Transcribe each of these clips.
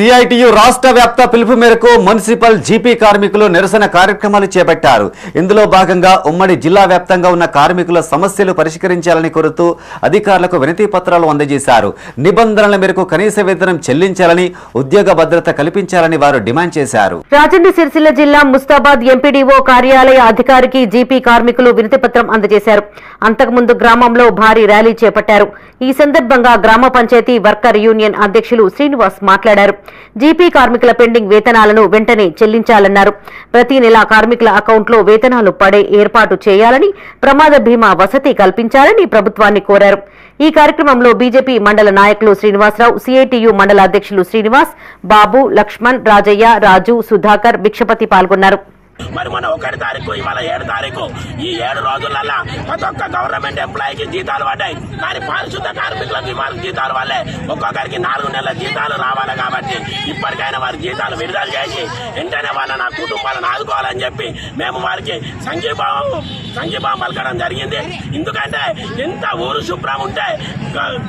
CITU రాష్ట్ర వ్యాప్త పిలుపు మేరకు మున్సిపల్ జీపీ కార్మికులు నిరసన కార్యక్రమాలు చేపట్టారు. ఇందులో భాగంగా ఉమ్మడి జిల్లా వ్యాప్తంగా ఉన్న కార్మికుల సమస్యలు పరిష్కరించాలని కోరుతూ అధికారులకు వినతి పత్రాలు అందజేశారు. నిబంధనల మేరకు కనీస వేతనం చెల్లించాలని ఉద్యోగ భద్రత కల్పించాలని వారు డిమాండ్ చేశారు. రాజన్న సిరిసిల్ల జిల్లా ముస్తాబాద్ ఎంపీడీఓ కార్యాలయ అధికారికి జీపీ కార్మికులు వినతి పత్రం అందజేశారు. అంతకుముందు గ్రామంలో భారీ ర్యాలీ చేపట్టారు. ఈ సందర్భంగా గ్రామ పంచాయతీ వర్కర్ యూనియన్ అధ్యక్షులు శ్రీనివాస్ మాట్లాడారు. జీపీ కార్మికుల పెండింగ్ వేతనాలను వెంటనే చెల్లించాలన్నారు. ప్రతి నెల కార్మికుల అకౌంట్లో వేతనాలు పడే ఏర్పాటు చేయాలని ప్రమాద బీమా వసతి కల్పించాలని ప్రభుత్వాన్ని కోరారు. ఈ కార్యక్రమంలో బీజేపీ మండల నాయకులు శ్రీనివాసరావు సిఐటియు మండల అధ్యక్షులు శ్రీనివాస్ బాబు లక్ష్మణ్ రాజయ్య రాజు సుధాకర్ భిక్షపతి పాల్గొన్నారు. మరి మన ఒకటి తారీఖు ఇవాళ ఏడు తారీఖు. ఈ ఏడు రోజులల్లా ప్రతి ఒక్క గవర్నమెంట్ ఎంప్లాయీకి జీతాలు పడ్డాయి. కానీ పారిశుద్ధ కార్మికులకు ఇవాళ జీతాలు వల్లే ఒక్కొక్కరికి నాలుగు నెలల జీతాలు రావాలి కాబట్టి ఇప్పటికైనా వారి జీతాలు విడుదల చేసి వెంటనే వాళ్ళ నా కుటుంబాలను ఆదుకోవాలని చెప్పి మేము వారికి సంఘీభావం సంఘీభావం పలకడం జరిగింది. ఎందుకంటే ఎంత ఊరు శుభ్రం ఉంటే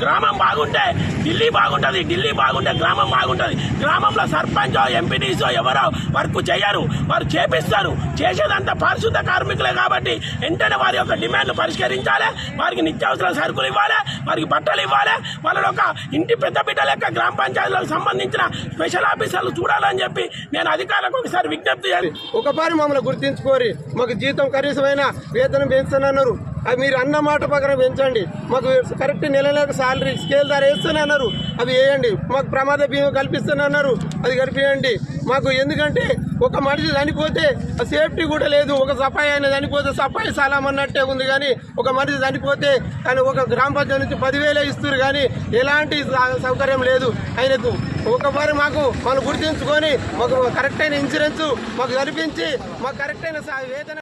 గ్రామం బాగుంటే ఢిల్లీ బాగుంటది ఢిల్లీ బాగుంటే గ్రామం బాగుంటది. గ్రామంలో సర్పంచ్ ఎంపీడీసో ఎవరో వర్క్ చేయరు. వారు చేపిస్తారు. చేసేదంతా పారిశుద్ధ కార్మికులే కాబట్టి వెంటనే వారి యొక్క డిమాండ్లు పరిష్కరించాలి. వారికి నిత్యావసర సరుకులు ఇవ్వాలి. వారికి బట్టలు ఇవ్వాలి. వాళ్ళ ఒక ఇంటి పెద్ద బిడ్డ లెక్క గ్రామ పంచాయతీలకు సంబంధించిన స్పెషల్ ఆఫీసర్లు చూడాలని చెప్పి నేను అధికారులకు ఒకసారి విజ్ఞప్తి చేయాలి ఒకసారి మమ్మల్ని గుర్తించుకోరి. మాకు జీతం కనీసమైన వేతనం పెంచుతానన్నారు. అవి మీరు అన్న మాట ప్రకారం పెంచండి. మాకు కరెక్ట్ నెల నెలకు సాలరీ స్కేల్ ధర వేస్తానన్నారు అవి వేయండి. మాకు ప్రమాద బీమా కల్పిస్తానన్నారు అది కల్పించండి మాకు ఎందుకంటే ఒక మనిషి చనిపోతే సేఫ్టీ కూడా లేదు. ఒక సఫాయి అయిన చనిపోతే సఫాయి సలాం అన్నట్టే ఉంది కానీ ఒక మనిషి చనిపోతే కానీ ఒక గ్రామ పంచాయతీ నుంచి పదివేలే ఇస్తారు కానీ ఎలాంటి సౌకర్యం లేదు. ఆయనకు ఒకసారి మాకు మనం గుర్తించుకొని మాకు కరెక్ట్ అయిన ఇన్సూరెన్స్ మాకు కనిపించి మాకు కరెక్ట్ అయిన సా- వేతన